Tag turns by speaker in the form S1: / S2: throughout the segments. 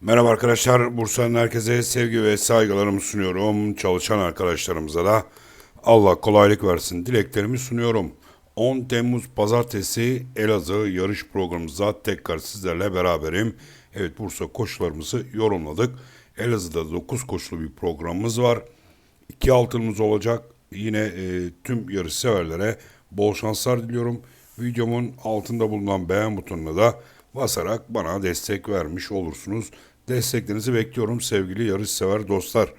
S1: Merhaba arkadaşlar, Bursa'nın herkese sevgi ve saygılarımı sunuyorum. Çalışan arkadaşlarımıza da Allah kolaylık versin dileklerimi sunuyorum. 10 Temmuz Pazartesi Elazığ yarış programımızda tekrar sizlerle beraberim. Evet Bursa koşularımızı yorumladık. Elazığ'da 9 koşulu bir programımız var. İki altınımız olacak. Yine e, tüm yarış severlere bol şanslar diliyorum. Videomun altında bulunan beğen butonuna da basarak bana destek vermiş olursunuz. Desteklerinizi bekliyorum sevgili yarış sever dostlar.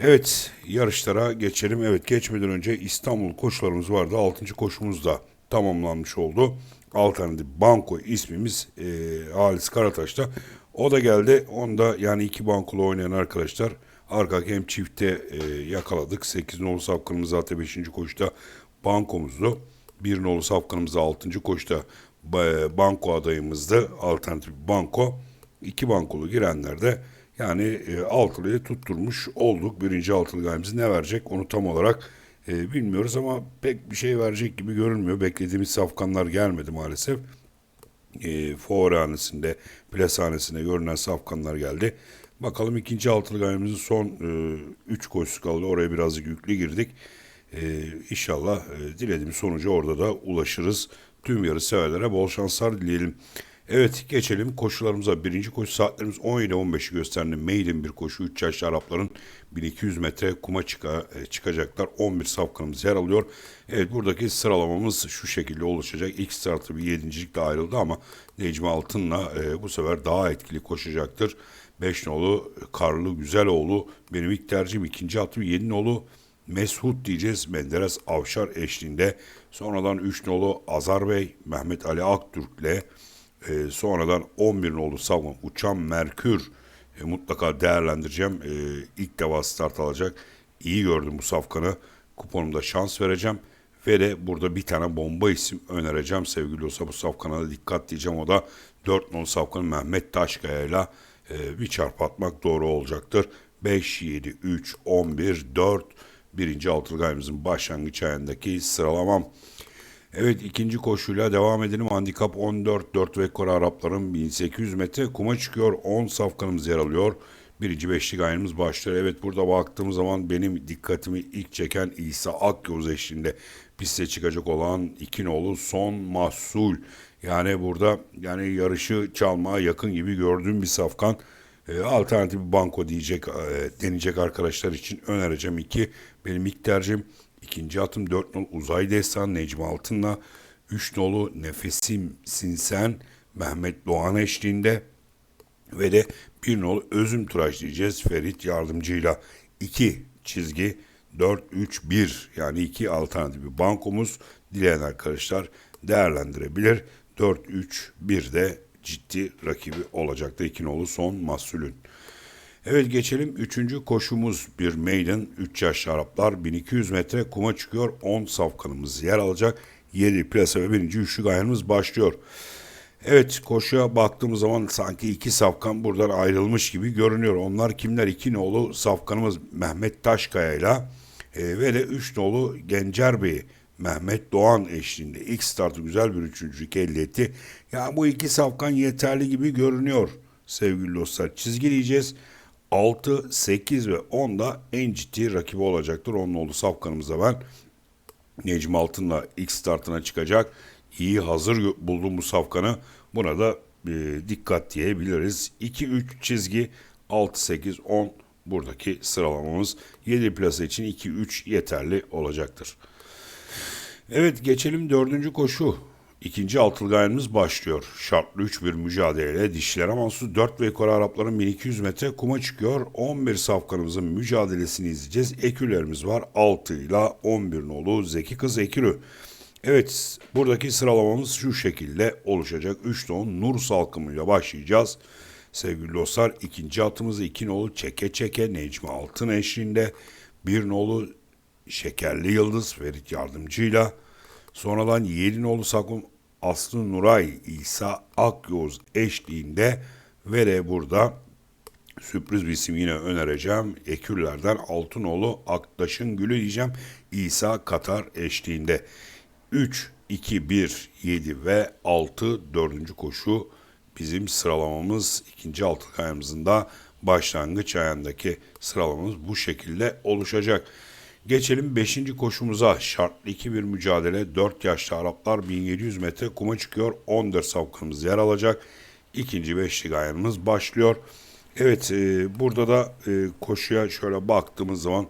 S1: Evet yarışlara geçelim. Evet geçmeden önce İstanbul koşularımız vardı. 6. koşumuz da tamamlanmış oldu. Alternatif Banko ismimiz e, Halis Karataş'ta. O da geldi. Onda yani iki bankolu oynayan arkadaşlar arka hem çifte e, yakaladık. 8 nolu safkanımız zaten 5. koşuda bankomuzdu. 1 nolu safkanımız 6. koşuda ba- banko adayımızdı. Alternatif banko. İki bankolu girenler de yani e, altılıyı tutturmuş olduk. Birinci altılı gayemiz ne verecek onu tam olarak e, bilmiyoruz ama pek bir şey verecek gibi görünmüyor. Beklediğimiz safkanlar gelmedi maalesef. E, fuarhanesinde, plashanesinde görünen safkanlar geldi. Bakalım ikinci altılı gayemizin son 3 koşusu kaldı. Oraya birazcık yüklü girdik. E, inşallah e, dilediğimiz sonuca orada da ulaşırız. Tüm yarış severlere bol şanslar dileyelim. Evet geçelim koşularımıza. Birinci koşu saatlerimiz 17-15'i gösterdi. Maiden bir koşu. 3 yaşlı Arapların 1200 metre kuma çıka, e, çıkacaklar. 11 safkanımız yer alıyor. Evet buradaki sıralamamız şu şekilde oluşacak. İlk startı bir yedincilikle ayrıldı ama Necmi Altın'la e, bu sefer daha etkili koşacaktır. 5 nolu Karlı Güzeloğlu benim ilk tercihim. ikinci atım 7 nolu Mesut diyeceğiz Menderes Avşar eşliğinde. Sonradan 3 nolu Azar Bey, Mehmet Ali Aktürk'le e, sonradan 11 nolu savun Uçan Merkür e, mutlaka değerlendireceğim. E, ilk defa start alacak. İyi gördüm bu safkanı. Kuponumda şans vereceğim. Ve de burada bir tane bomba isim önereceğim sevgili olsa bu safkana da dikkat diyeceğim. O da 4 nolu safkanı Mehmet Taşkaya ile e, bir çarp atmak doğru olacaktır. 5, 7, 3, 11, 4 birinci altılı gayemizin başlangıç ayındaki sıralamam. Evet ikinci koşuyla devam edelim. Handikap 14, 4 ve Kore Arapların 1800 metre kuma çıkıyor. 10 safkanımız yer alıyor. Birinci beşli gayrımız başlıyor. Evet burada baktığımız zaman benim dikkatimi ilk çeken İsa Akyol eşliğinde piste çıkacak olan iki nolu son mahsul. Yani burada yani yarışı çalmaya yakın gibi gördüğüm bir safkan. E, alternatif banko diyecek e, deneyecek arkadaşlar için önereceğim iki. Benim ilk tercihim ikinci atım 4 nolu Uzay Destan Necmi Altın'la 3 nolu Nefesim Sinsen Mehmet Doğan eşliğinde ve de bir nolu Özüm Turaş diyeceğiz Ferit yardımcıyla 2 çizgi 4-3-1 yani iki alternatif bir bankomuz dileyen arkadaşlar değerlendirebilir. 4-3-1 de ciddi rakibi olacaktı. İki nolu son mahsulün. Evet geçelim. Üçüncü koşumuz bir maiden. 3 yaşlı Araplar 1200 metre kuma çıkıyor. 10 safkanımız yer alacak. 7 plasa ve birinci üçlü gayanımız başlıyor. Evet koşuya baktığımız zaman sanki iki safkan buradan ayrılmış gibi görünüyor. Onlar kimler? İki nolu safkanımız Mehmet Taşkaya ile e, ve de üç nolu Gencer Bey Mehmet Doğan eşliğinde ilk startı güzel bir üçüncülük elde etti. Ya bu iki safkan yeterli gibi görünüyor sevgili dostlar. Çizgileyeceğiz. 6, 8 ve 10 da en ciddi rakibi olacaktır. Onun oldu safkanımıza ben. Necmi Altın'la ilk startına çıkacak. İyi hazır buldum bu safkanı. Buna da e, dikkat diyebiliriz. 2-3 çizgi 6-8-10 buradaki sıralamamız. 7 plasa için 2-3 yeterli olacaktır. Evet geçelim dördüncü koşu. İkinci altılı gayemiz başlıyor. Şartlı 3 bir mücadeleyle dişlere mahsus 4 ve yukarı Arapların 1200 metre kuma çıkıyor. 11 safkanımızın mücadelesini izleyeceğiz. Ekürlerimiz var 6 ile 11 nolu Zeki Kız Ekürü. Evet buradaki sıralamamız şu şekilde oluşacak. 3 ton Nur salkımıyla başlayacağız. Sevgili dostlar ikinci atımızı 2 nolu Çeke Çeke Necmi Altın eşliğinde. 1 nolu Şekerli Yıldız Ferit Yardımcı'yla sonradan Yedinoğlu Sakun Aslı Nuray İsa Akyoz eşliğinde ve de burada sürpriz bir isim yine önereceğim. Ekürlerden Altınoğlu Aktaş'ın Gülü diyeceğim. İsa Katar eşliğinde. 3, 2, 1, 7 ve 6 dördüncü koşu bizim sıralamamız ikinci altılı ayağımızın da başlangıç ayağındaki sıralamamız bu şekilde oluşacak. Geçelim 5. koşumuza. Şartlı 2 bir mücadele. 4 yaşlı Araplar 1700 metre kuma çıkıyor. 14 safkanımız yer alacak. İkinci beşli gayanımız başlıyor. Evet e, burada da e, koşuya şöyle baktığımız zaman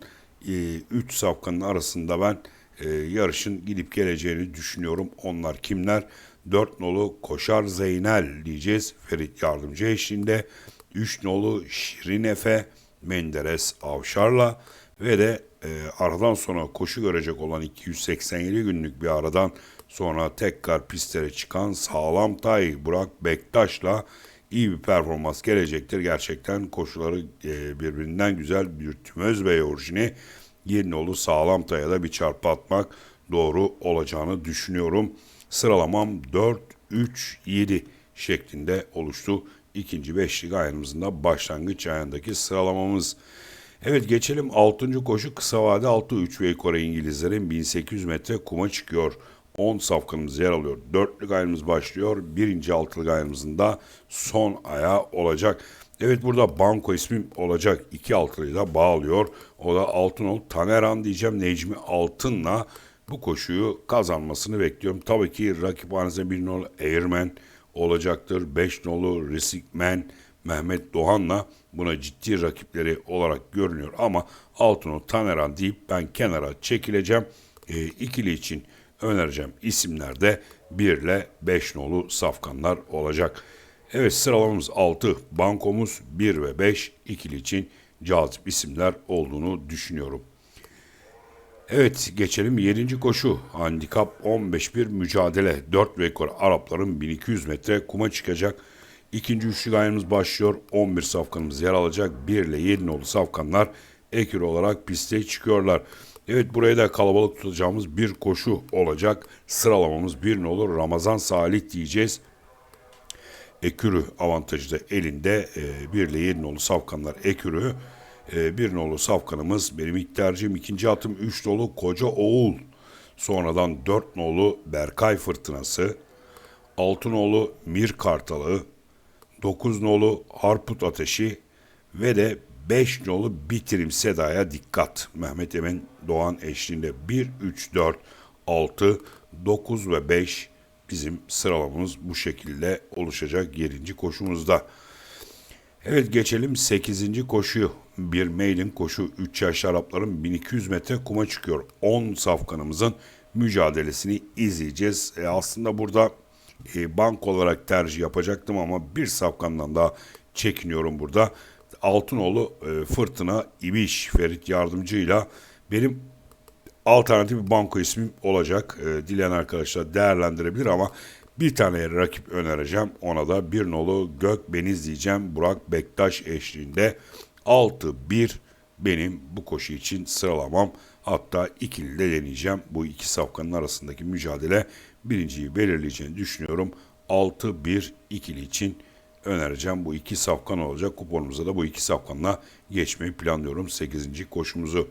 S1: 3 safkanın arasında ben e, yarışın gidip geleceğini düşünüyorum. Onlar kimler? 4 nolu Koşar Zeynel diyeceğiz. Ferit Yardımcı eşliğinde. 3 nolu Şirin Efe Menderes Avşar'la ve de e, aradan sonra koşu görecek olan 287 günlük bir aradan sonra tekrar pistlere çıkan Sağlam Tay Burak Bektaş'la iyi bir performans gelecektir. Gerçekten koşuları e, birbirinden güzel bir tümöz ve orijini Yeninoğlu Sağlam Tay'a da bir çarpı atmak doğru olacağını düşünüyorum. Sıralamam 4, 3, 7 şeklinde oluştu. İkinci beşlik ayağımızın da başlangıç ayağındaki sıralamamız. Evet geçelim 6. koşu kısa vade 6-3 ve Kore İngilizlerin 1800 metre kuma çıkıyor. 10 safkanımız yer alıyor. Dörtlük ayağımız başlıyor. Birinci altılık ayağımızın da son ayağı olacak. Evet burada banko ismim olacak. İki altılıyı da bağlıyor. O da Altınol Taneran diyeceğim. Necmi Altın'la bu koşuyu kazanmasını bekliyorum. Tabii ki rakiphanesi bir nol Airman olacaktır. 5 nolu Risikmen Mehmet Doğan'la buna ciddi rakipleri olarak görünüyor. Ama Altınol Taneran deyip ben kenara çekileceğim. E, ikili için önereceğim isimler de 1 ile 5 nolu safkanlar olacak. Evet sıralamamız 6, bankomuz 1 ve 5 ikili için cazip isimler olduğunu düşünüyorum. Evet geçelim 7. koşu. Handikap 15 bir mücadele. 4 rekor Arapların 1200 metre kuma çıkacak. İkinci üçlü gayemiz başlıyor. 11 safkanımız yer alacak. 1 ile 7 nolu safkanlar ekür olarak piste çıkıyorlar. Evet buraya da kalabalık tutacağımız bir koşu olacak. Sıralamamız bir nolu Ramazan Salih diyeceğiz. Ekürü avantajı da elinde. E, 1 ile 7 nolu safkanlar Ekürü. E, bir nolu safkanımız benim ilk tercihim. ikinci atım 3 nolu Koca Oğul. Sonradan 4 nolu Berkay Fırtınası. 6 nolu Mir Kartalı. 9 nolu Harput Ateşi ve de 5 nolu Bitirim Seda'ya dikkat. Mehmet Emin Doğan eşliğinde 1, 3, 4, 6, 9 ve 5 bizim sıralamamız bu şekilde oluşacak 7. koşumuzda. Evet geçelim 8. koşuyu. Bir mailin koşu 3 yaş Arapların 1200 metre kuma çıkıyor. 10 safkanımızın mücadelesini izleyeceğiz. E aslında burada e, bank olarak tercih yapacaktım ama bir safkandan daha çekiniyorum burada. Altınoğlu e, Fırtına İbiş Ferit Yardımcı'yla benim alternatif bir banko ismim olacak. E, dileyen arkadaşlar değerlendirebilir ama bir tane rakip önereceğim. Ona da bir nolu Gök Beniz diyeceğim. Burak Bektaş eşliğinde 6-1 benim bu koşu için sıralamam. Hatta ikili de deneyeceğim. Bu iki safkanın arasındaki mücadele birinciyi belirleyeceğini düşünüyorum. 6-1 ikili için önereceğim. Bu iki safkan olacak. Kuponumuza da bu iki safkanla geçmeyi planlıyorum 8. koşumuzu.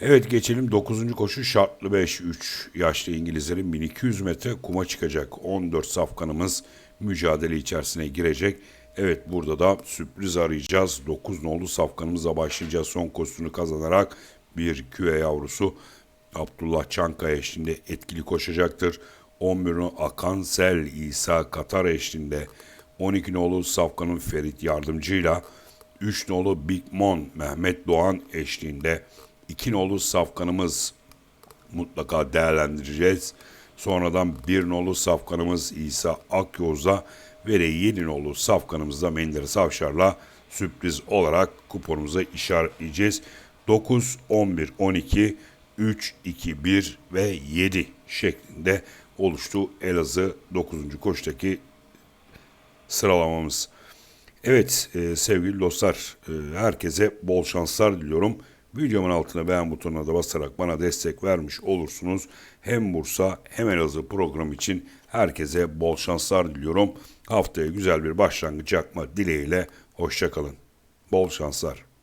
S1: Evet geçelim 9. koşu şartlı 5-3 yaşlı İngilizlerin 1200 metre kuma çıkacak. 14 safkanımız mücadele içerisine girecek. Evet burada da sürpriz arayacağız. 9 nolu safkanımızla başlayacağız. Son koşusunu kazanarak bir küve yavrusu Abdullah Çankaya eşliğinde etkili koşacaktır. 11 Akan Sel İsa Katar eşliğinde 12 nolu Safkan'ın Ferit yardımcıyla 3 nolu Big Mon Mehmet Doğan eşliğinde 2 nolu Safkan'ımız mutlaka değerlendireceğiz. Sonradan bir nolu safkanımız İsa Akyoz'la ve de 7 nolu safkanımızda Menderes Avşar'la sürpriz olarak kuponumuza işaretleyeceğiz. 9, 11, 12, 3, 2, 1 ve 7 şeklinde oluştu Elazığ 9. koştaki sıralamamız. Evet e, sevgili dostlar e, herkese bol şanslar diliyorum. Videomun altına beğen butonuna da basarak bana destek vermiş olursunuz. Hem Bursa hem Elazığ program için herkese bol şanslar diliyorum. Haftaya güzel bir başlangıç yapma dileğiyle hoşçakalın. Bol şanslar.